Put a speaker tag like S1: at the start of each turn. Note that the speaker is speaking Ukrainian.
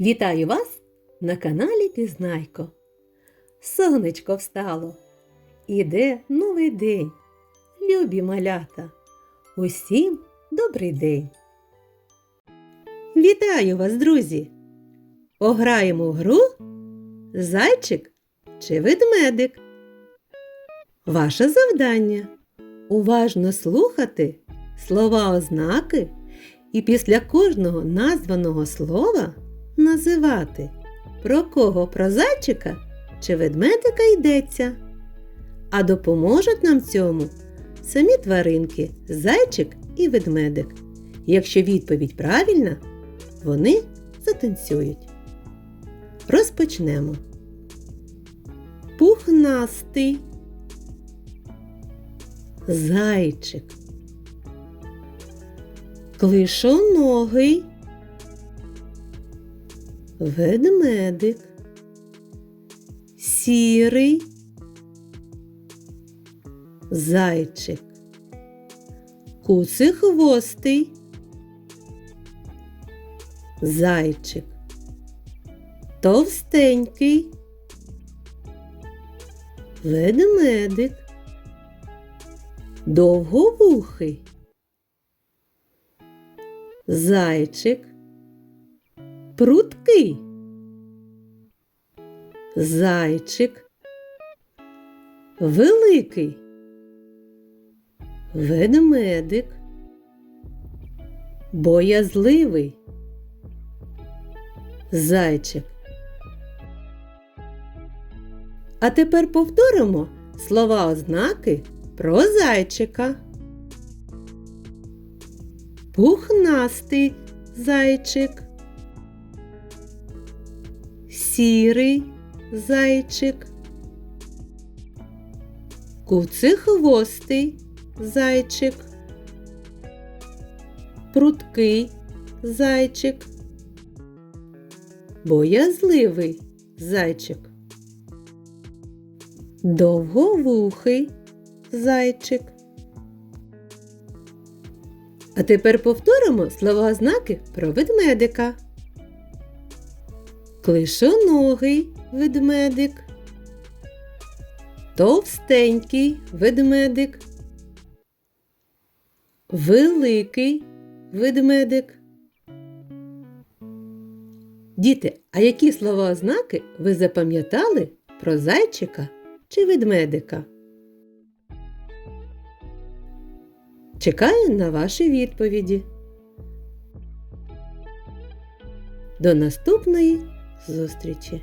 S1: Вітаю вас на каналі Пізнайко. Сонечко встало. Іде новий день. Любі малята. Усім добрий день. Вітаю вас, друзі! Пограємо в гру Зайчик чи ведмедик. Ваше завдання уважно слухати слова ознаки і після кожного названого слова називати, про кого про зайчика чи ведмедика йдеться. А допоможуть нам цьому самі тваринки зайчик і ведмедик. Якщо відповідь правильна, вони затанцюють. Розпочнемо. Пухнастий. Зайчик. Клишоногий. Ведмедик. Сірий. Зайчик. Куцехвостий. Зайчик. Товстенький. Ведмедик. Довговухий. Зайчик. Пруткий. Зайчик. Великий. Ведмедик. Боязливий. Зайчик. А тепер повторимо слова ознаки про зайчика. Пухнастий зайчик. Сірий зайчик. Куцехвостий зайчик. Пруткий зайчик. Боязливий зайчик. Довговухий зайчик. А тепер повторимо слова знаки про ведмедика. Клишоногий ведмедик. Товстенький ведмедик. Великий ведмедик. Діти, а які слова ознаки ви запам'ятали про зайчика чи ведмедика? Чекаю на ваші відповіді. До наступної зустрічі!